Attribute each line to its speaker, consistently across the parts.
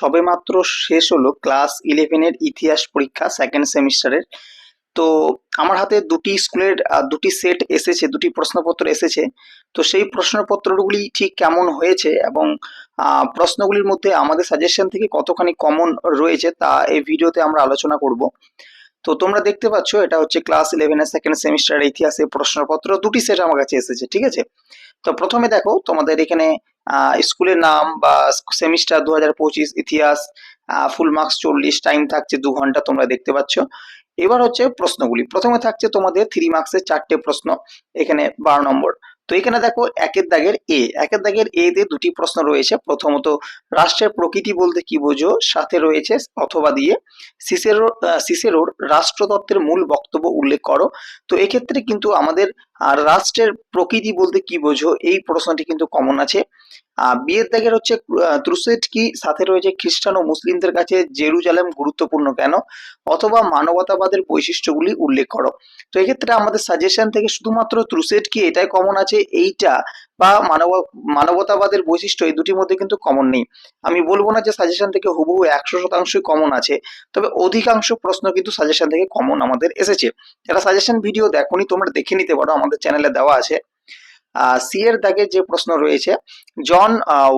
Speaker 1: সবেমাত্র শেষ হলো ক্লাস ইলেভেনের ইতিহাস পরীক্ষা সেকেন্ড সেমিস্টারের তো আমার হাতে দুটি স্কুলের দুটি সেট এসেছে, দুটি প্রশ্নপত্র এসেছে। তো সেই প্রশ্নপত্রগুলি ঠিক কেমন হয়েছে এবং প্রশ্নগুলির মধ্যে আমাদের সাজেশন থেকে কতখানি কমন রয়েছে তা এই ভিডিওতে আমরা আলোচনা করব। তো তোমরা দেখতে পাচ্ছ, এটা হচ্ছে ক্লাস ইলেভেনের সেকেন্ড সেমিস্টারের ইতিহাসের প্রশ্নপত্র। দুটি সেট আমার কাছে এসেছে, ঠিক আছে? তো প্রথমে দেখো, তোমাদের এখানে স্কুলের নাম বা সেমিস্টার দু হাজার পঁচিশ ইতিহাস ফুল মার্কস চল্লিশ টাইম থাকছে দু ঘণ্টা তোমরা দেখতে পাচ্ছ। এবার হচ্ছে প্রশ্নগুলি। প্রথমে থাকছে তোমাদের থ্রি মার্কসের চারটে প্রশ্ন, এখানে বারো নম্বর। তো এখানে দেখো একের দাগের এ একের দাগের এ তে দুটি প্রশ্ন রয়েছে। প্রথমত, রাষ্ট্রের প্রকৃতি বলতে কি বোঝো? সাথে রয়েছে অথবা দিয়ে সিসেরোর সিসেরোর রাষ্ট্রতত্ত্বের মূল বক্তব্য উল্লেখ করো। তো এক্ষেত্রে কিন্তু আমাদের আর রাষ্ট্রের প্রকৃতি বলতে কি বোঝো? এই প্রশ্নটি কিন্তু কমন আছে। বিয়ের দাগের হচ্ছে ক্রুসেট কি? সাথে রয়েছে খ্রিস্টান ও মুসলিমদের কাছে জেরুজালেম গুরুত্বপূর্ণ কেন? অথবা মানবতাবাদের বৈশিষ্ট্যগুলি উল্লেখ করো। তো এক্ষেত্রে আমাদের সাজেশন থেকে শুধুমাত্র ক্রুসেট কি এটাই কমন আছে? এইটা বা মানব, মানবতাবাদের বৈশিষ্ট্য এই দুটির মধ্যে কিন্তু কমন নেই। আমি বলব না যে সাজেশন থেকে হুবহু একশো শতাংশই কমন আছে, তবে অধিকাংশ প্রশ্ন কিন্তু সাজেশন থেকে কমন আমাদের এসেছে। যারা সাজেশন ভিডিও দেখোনি তোমরা দেখে নিতে পারো, আমাদের চ্যানেলে দেওয়া আছে। সি এর দাগে যে প্রশ্ন রয়েছে, জন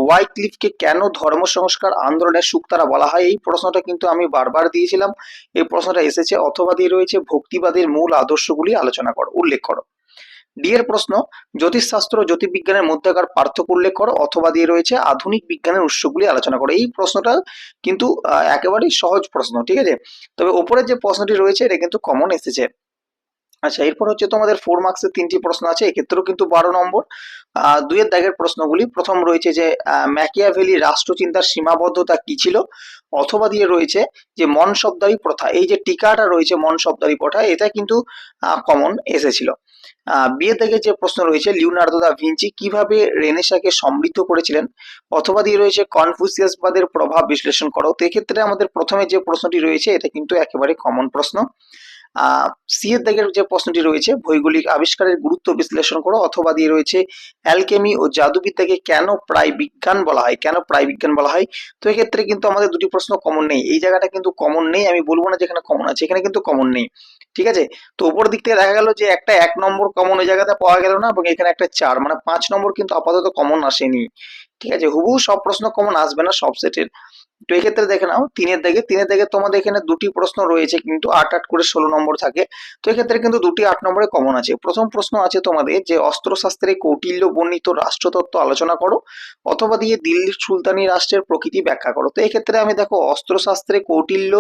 Speaker 1: ওয়াইক্লিফকে কেন ধর্ম সংস্কার আন্দোলনের সুক্তারা বলা হয়? এই প্রশ্নটা কিন্তু আমি বারবার দিয়েছিলাম। এই প্রশ্নটা এসেছে অথবা দিয়ে রয়েছে, ভক্তিবাদের মূল আদর্শগুলি আলোচনা করো, উল্লেখ করো। ডি এর প্রশ্ন, জ্যোতিষশাস্ত্র জ্যোতির্বিজ্ঞানের মধ্যেকার পার্থক্য উল্লেখ করো অথবা দিয়ে রয়েছে আধুনিক বিজ্ঞানের উৎসগুলি আলোচনা করো। এই প্রশ্নটা কিন্তু একেবারেই সহজ প্রশ্ন, ঠিক আছে? তবে ওপরের যে প্রশ্নটি রয়েছে, এটা কিন্তু কমন এসেছে। আচ্ছা এরপর হচ্ছে তোমাদের ফোর মার্কসের তিনটি প্রশ্ন আছে এক্ষেত্রেও কিন্তু বারো নম্বর। আহ, দুইয়ের দাগের প্রশ্নগুলি প্রথম রয়েছে যে ম্যাকিয়াভেলি রাষ্ট্রচিন্তার সীমাবদ্ধতা কি ছিল? অথবা দিয়ে রয়েছে যে মন শব্দারি প্রথা এই যে টিকাটা রয়েছে মন শব্দারি প্রথা এটা কিন্তু কমন এসেছিল। বিয়ের দাগে যে প্রশ্ন রয়েছে লিওনার্দো দা ভিঞ্চি কীভাবে রেনেসাকে সমৃদ্ধ করেছিলেন? অথবা দিয়ে রয়েছে কনফুসিয়াসবাদের প্রভাব বিশ্লেষণ করো। তো এক্ষেত্রে আমাদের প্রথমে যে প্রশ্নটি রয়েছে এটা কিন্তু একেবারে কমন প্রশ্ন। সি এর দাগের যে প্রশ্নটি রয়েছে, ভৌগোলিক আবিষ্কারের গুরুত্ব বিশ্লেষণ করো অথবা দিয়ে রয়েছে অ্যালকেমি ও জাদুবিদ্যাকে কেন প্রায় বিজ্ঞান বলা হয়? কেন প্রায় বিজ্ঞান বলা হয়? তো এক্ষেত্রে কিন্তু আমাদের দুটি প্রশ্ন কমন নেই। এই জায়গাটা কিন্তু কমন নেই, আমি বলব না যেখানে কমন আছে, এখানে কিন্তু কমন নেই। ঠিক আছে? তো উপর দিক থেকে দেখা গেল যে একটা এক নম্বর কমন ওই জায়গাতে পাওয়া গেল না, এবং এখানে একটা চার মানে পাঁচ নম্বর কিন্তু আপাতত কমন আসেনি। ঠিক আছে? হুবহু সব প্রশ্ন কমন আসবে না, সব সেটের তো এক্ষেত্রে দেখে নাও, তিনের দাগে তিনের দাগে তোমাদের এখানে দুটি প্রশ্ন রয়েছে, কিন্তু আট আট করে ষোলো নম্বর থাকে। তো এক্ষেত্রে কিন্তু দুটি আট নম্বরে কমন আছে। প্রথম প্রশ্ন আছে তোমাদের যে, অস্ত্রশাস্ত্রে কৌটিল্য বর্ণিত রাষ্ট্রতত্ত্ব আলোচনা করো, অথবা দিয়ে দিল্লির সুলতানি রাষ্ট্রের প্রকৃতি ব্যাখ্যা করো। তো এক্ষেত্রে আমি দেখো, অস্ত্রশাস্ত্রে কৌটিল্য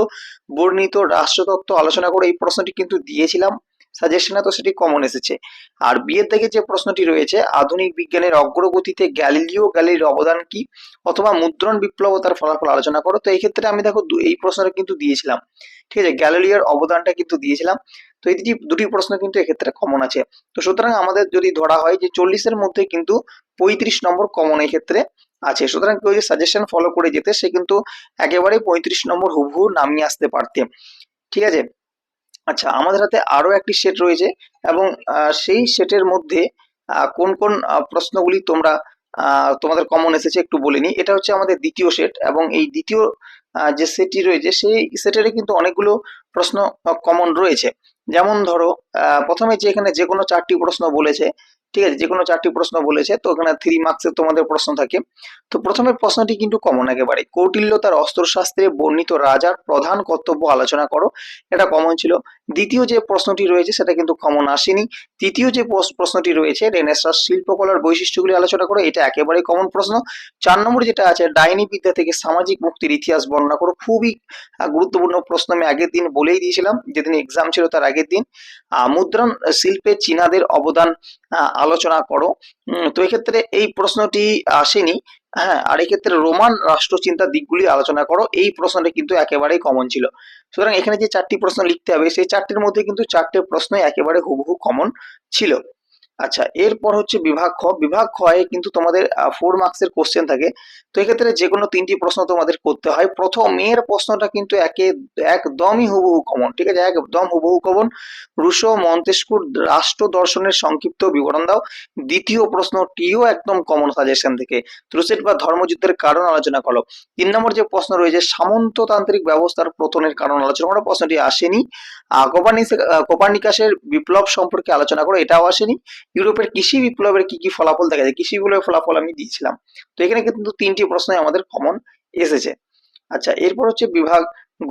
Speaker 1: বর্ণিত রাষ্ট্রতত্ত্ব আলোচনা করো এই প্রশ্নটি কিন্তু দিয়েছিলাম। সাজেশনে তো সেটি কমন এসেছে। আর বিয়ের থেকে যে প্রশ্নটি রয়েছে, আধুনিক বিজ্ঞানের অগ্রগতিতে গ্যালিলিও গ্যালির অবদান কি? অথবা মুদ্রণ বিপ্লব ও তার ফলাফল আলোচনা করো। তো এই ক্ষেত্রে আমি দেখো এই প্রশ্নটা কিন্তু দিয়েছিলাম। ঠিক আছে, গ্যালিলিওর অবদানটা কিন্তু দিয়েছিলাম। তো এই দুটি দুটি প্রশ্ন কিন্তু এক্ষেত্রে কমন আছে। তো সুতরাং আমাদের যদি ধরা হয় যে চল্লিশের মধ্যে কিন্তু পঁয়ত্রিশ নম্বর কমন এই ক্ষেত্রে আছে। সুতরাং কেউ যে সাজেশন ফলো করে যেতে, সে কিন্তু একেবারে পঁয়ত্রিশ নম্বর হুবহু নামিয়ে আসতে পারতে। ঠিক আছে? আচ্ছা আমাদের হাতে আরও একটি সেট রয়েছে এবং সেই সেটের মধ্যে কোন কোন প্রশ্নগুলি তোমরা তোমাদের কমন এসেছে একটু বলে নিই এটা হচ্ছে আমাদের দ্বিতীয় সেট এবং এই দ্বিতীয় যে সেটটি রয়েছে, সেই সেটের কিন্তু অনেকগুলো প্রশ্ন কমন রয়েছে। যেমন ধরো প্রথমে যে এখানে যে কোনো চারটি প্রশ্ন বলেছে, ঠিক আছে, যে কোনো চারটি প্রশ্ন বলেছে, তো ওখানে থ্রি মার্কসের তোমাদের প্রশ্ন থাকে। তো প্রথমে প্রশ্নটি কিন্তু কমন একেবারে। কৌটিল্য তার অস্ত্রশাস্ত্রে বর্ণিত রাজার প্রধান কর্তব্য আলোচনা করো। এটা কমন ছিল। দ্বিতীয় যে প্রশ্নটি রয়েছে সেটা কিন্তু কমন আসেনি। তৃতীয় যে প্রশ- প্রশ্নটি রয়েছে রেনেসাস শিল্পকলার বৈশিষ্ট্যগুলি আলোচনা করো, এটা একেবারে কমন প্রশ্ন। চার নম্বর যেটা আছে, ডাইনি বিদ্যা থেকে সামাজিক মুক্তির ইতিহাস বর্ণনা করো। খুবই গুরুত্বপূর্ণ প্রশ্ন আমি আগের দিন বলেই দিয়েছিলাম, যেদিন এক্সাম ছিল তার আগের দিন। মুদ্রণ শিল্পে চীনাদের অবদান আলোচনা করো। তো এক্ষেত্রে এই প্রশ্নটি আসেনি। হ্যাঁ আর এক্ষেত্রে রোমান রাষ্ট্রচিন্তার দিকগুলি আলোচনা করো, এই প্রশ্নটা কিন্তু একেবারেই কমন ছিল। সুতরাং এখানে যে চারটি প্রশ্ন লিখতে হবে, সেই চারটির মধ্যে কিন্তু চারটে প্রশ্ন একেবারে হুবহু কমন ছিল। আচ্ছা এরপর হচ্ছে বিভাগ খ। বিভাগ খয়ে কিন্তু তোমাদের ফোর মার্কসের কোশ্চেন থাকে। তো এক্ষেত্রে যে কোনো তিনটি প্রশ্ন তোমাদের করতে হয়। প্রথমের প্রশ্নটা কিন্তু একে, একদমই হুবহু কমন ঠিক আছে? একদম হুবহু কমন রুশো মন্তেস্কুর রাষ্ট্র দর্শনের সংক্ষিপ্ত বিবরণ দাও। দ্বিতীয় প্রশ্নটিও একদম কমন সাজেশন থেকে। ক্রুসেড বা ধর্মযুদ্ধের কারণ আলোচনা করো। তিন নম্বর যে প্রশ্ন রয়েছে, সামন্ততান্ত্রিক ব্যবস্থার পতনের কারণ আলোচনা করো। প্রশ্নটি আসেনি। কোপার্নিকাসের বিপ্লব সম্পর্কে আলোচনা করো। এটাও আসেনি। ইউরোপের কৃষি বিপ্লবের কি কি ফলাফল দেখা যায়? কৃষি বিপ্লবের ফলাফল আমি দিয়েছিলাম। তো এখানে কিন্তু তিনটি প্রশ্নই আমাদের কমন এসেছে। আচ্ছা এরপর হচ্ছে বিভাগ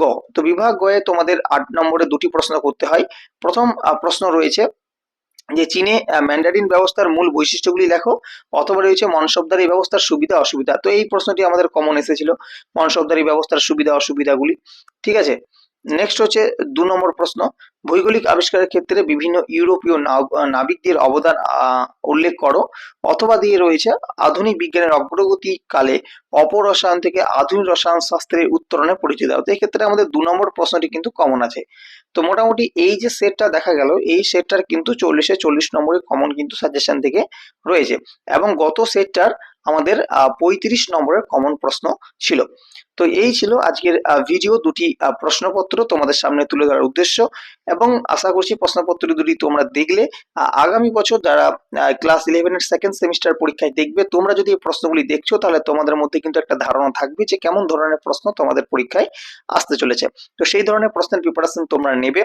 Speaker 1: গ। তো বিভাগ গয়ে তোমাদের আট নম্বরে দুটি প্রশ্ন করতে হয়। প্রথম প্রশ্ন রয়েছে যে চীনে ম্যান্ডারিন ব্যবস্থার মূল বৈশিষ্ট্যগুলি লেখো, অথবা রয়েছে মনসবদারি ব্যবস্থার সুবিধা, অসুবিধা। তো এই প্রশ্নটি আমাদের কমন এসেছিল মনসবদারি ব্যবস্থার সুবিধা, অসুবিধাগুলি। ঠিক আছে? নেক্সট হচ্ছে দু নম্বর প্রশ্ন। ভৌগোলিক আবিষ্কারের ক্ষেত্রে বিভিন্ন ইউরোপীয় নাব- নাবিকদের অবদান উল্লেখ করো। অথবা দিয়ে রয়েছে আধুনিক বিজ্ঞানের অগ্রগতি কালে অপরসায়ন থেকে আধুনিক রসায়ন শাস্ত্রের উত্তরণে পরিচিত। দাও তো এক্ষেত্রে আমাদের দু নম্বর প্রশ্নটি কিন্তু কমন আছে। তো মোটামুটি এই যে সেটটা দেখা গেল, এই সেটটার কিন্তু চল্লিশে চল্লিশ নম্বরে কমন কিন্তু সাজেশন থেকে রয়েছে। এবং গত সেটটার আমাদের পঁয়ত্রিশ নম্বরের কমন প্রশ্ন ছিল। তো এই ছিল আজকের ভিডিও দুটি প্রশ্নপত্র তোমাদের সামনে তুলে ধরার উদ্দেশ্য এবং আশা করছি প্রশ্নপত্র দুটি তোমরা দেখলে আগামী বছর যারা ক্লাস ইলেভেনের সেকেন্ড সেমিস্টার পরীক্ষায় দেখবে, তোমরা যদি এই প্রশ্নগুলি দেখছ, তাহলে তোমাদের মধ্যে কিন্তু একটা ধারণা থাকবে যে কেমন ধরনের প্রশ্ন তোমাদের পরীক্ষায় আসতে চলেছে। তো সেই ধরনের প্রশ্নের প্রিপারেশন তোমরা নেবে।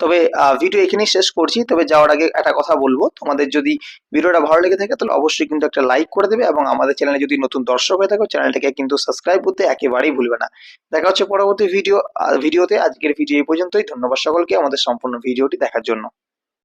Speaker 1: তবে ভিডিও এখানেই শেষ করছি। তবে যাওয়ার আগে একটা কথা বলব। তোমাদের যদি ভিডিওটা ভালো লেগে থাকে, তাহলে অবশ্যই কিন্তু একটা লাইক করে দেবে এবং আমাদের চ্যানেলে যদি নতুন দর্শক হয়ে থাকো চ্যানেলটাকে কিন্তু সাবস্ক্রাইব করতে একেবারেই ভুলবে না। দেখা হচ্ছে পরবর্তী ভিডিও ভিডিওতে আজকের ভিডিও এই পর্যন্তই। ধন্যবাদ সকলকে আমাদের সম্পূর্ণ ভিডিওটি দেখার জন্য।